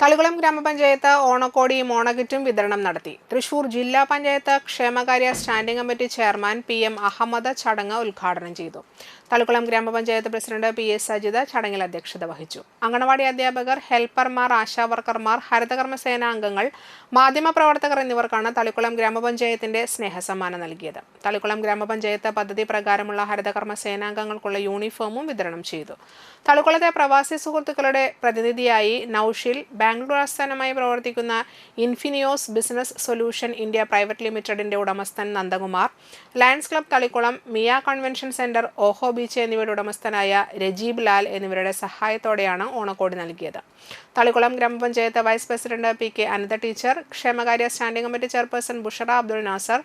തളികുളം ഗ്രാമപഞ്ചായത്ത് ഓണക്കോടിയും ഓണകിറ്റും വിതരണം നടത്തി. തൃശൂർ ജില്ലാ പഞ്ചായത്ത് ക്ഷേമകാര്യ standing committee chairman P M Ahmed ചടങ്ങ് ഉദ്ഘാടനം ചെയ്തു. തളികുളം ഗ്രാമപഞ്ചായത്ത് പ്രസിഡന്റ് പി എസ് സജിത ചടങ്ങിൽ അധ്യക്ഷത വഹിച്ചു. അങ്കണവാടി അധ്യാപകർ ഹെൽപ്പർമാർ ആശാവർക്കർമാർ ഹരിതകർമ്മസേന അംഗങ്ങൾ മാധ്യമപ്രവർത്തകർ എന്നിവർക്കാണ് തളിക്കുളം ഗ്രാമപഞ്ചായത്തിന്റെ സ്നേഹസമ്മാനം നൽകിയത്. തളിക്കുളം ഗ്രാമപഞ്ചായത്ത് പദ്ധതി പ്രകാരമുള്ള ഹരിതകർമ്മ സേനാംഗങ്ങൾക്കുള്ള യൂണിഫോമും വിതരണം ചെയ്തു. തളിക്കുളത്തെ പ്രവാസി സുഹൃത്തുക്കളുടെ പ്രതിനിധിയായി നൌഷിൽ ബാംഗ്ലൂർ ആസ്ഥാനമായി പ്രവർത്തിക്കുന്ന Infinios business solution India private ലിമിറ്റഡിന്റെ ഉടമസ്ഥൻ Nandakumar Lions club Thalikulam Miya convention centre ഓഹോ ബീച്ച് എന്നിവയുടെ ഉടമസ്ഥനായ രജീബ് ലാൽ എന്നിവരുടെ സഹായത്തോടെയാണ് ഓണക്കോടി നൽകിയത്. Thalikulam grama panchayat vice president P K Anitha teacher ക്ഷേമകാര്യ standing committee chairperson Bushra Abdul Nasar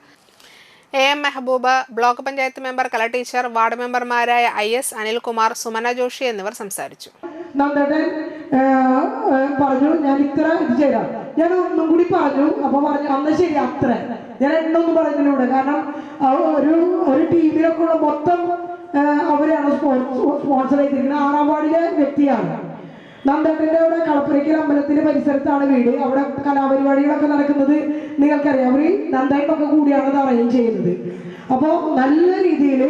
A M Mehboob block panchayat member Kala teacher ward മെമ്പർമാരായ I S Anilkumar Sumana Joshi എന്നിവർ സംസാരിച്ചു. പറഞ്ഞു ഞാൻ ഇത്ര ഇത് ചെയ്താൽ ഞാൻ ഒന്നും കൂടി പറഞ്ഞു അപ്പൊ പറഞ്ഞു അന്ന് ശരി അത്ര. ഞാൻ എണ്ണൊന്നും പറഞ്ഞിലൂടെ കാരണം ഒരു ഒരു ടീമിലൊക്കെ ഉള്ള മൊത്തം അവരാണ് സ്പോൺസർ ചെയ്തിരിക്കുന്നത്. ആറാം വാർഡിലെ വ്യക്തിയാണ്. നന്ദേട്ടന്റെ അവിടെ കളപ്പുരയ്ക്കൽ അമ്പലത്തിന്റെ പരിസരത്താണ് വീട്. അവിടെ കലാപരിപാടികളൊക്കെ നടക്കുന്നത് നിങ്ങൾക്കറിയാം. അവർ നന്ദേട്ടൊക്കെ കൂടിയാണ് അത് അറേഞ്ച് ചെയ്യുന്നത്. അപ്പോൾ നല്ല രീതിയിൽ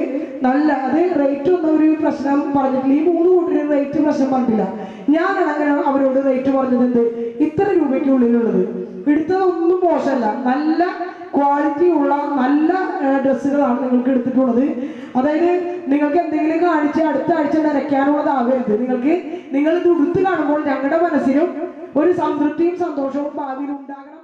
നല്ല അത് റേറ്റ് ഒന്നും ഒരു പ്രശ്നം പറഞ്ഞിട്ടില്ല. ഈ മൂന്ന് കൂട്ടരും റേറ്റ് പ്രശ്നം പറഞ്ഞിട്ടില്ല. ഞാനാണ് അങ്ങനെ അവരോട് റേറ്റ് പറഞ്ഞത് എന്ത്? ഇത്ര രൂപയ്ക്കുള്ളിലുള്ളത് എടുത്തതൊന്നും മോശമല്ല. നല്ല ക്വാളിറ്റി ഉള്ള നല്ല ഡ്രസ്സുകളാണ് നിങ്ങൾക്ക് എടുത്തിട്ടുള്ളത്. അതായത് നിങ്ങൾക്ക് എന്തെങ്കിലും കാണിച്ച് അടുത്ത ആഴ്ച നരയ്ക്കാനുള്ളതാകരുത് നിങ്ങൾക്ക് നിങ്ങൾ ഇത് ഉടുത്ത് കാണുമ്പോൾ ഞങ്ങളുടെ മനസ്സിനും ഒരു സംതൃപ്തിയും സന്തോഷവും ഭാവിയിൽ ഉണ്ടാകണം.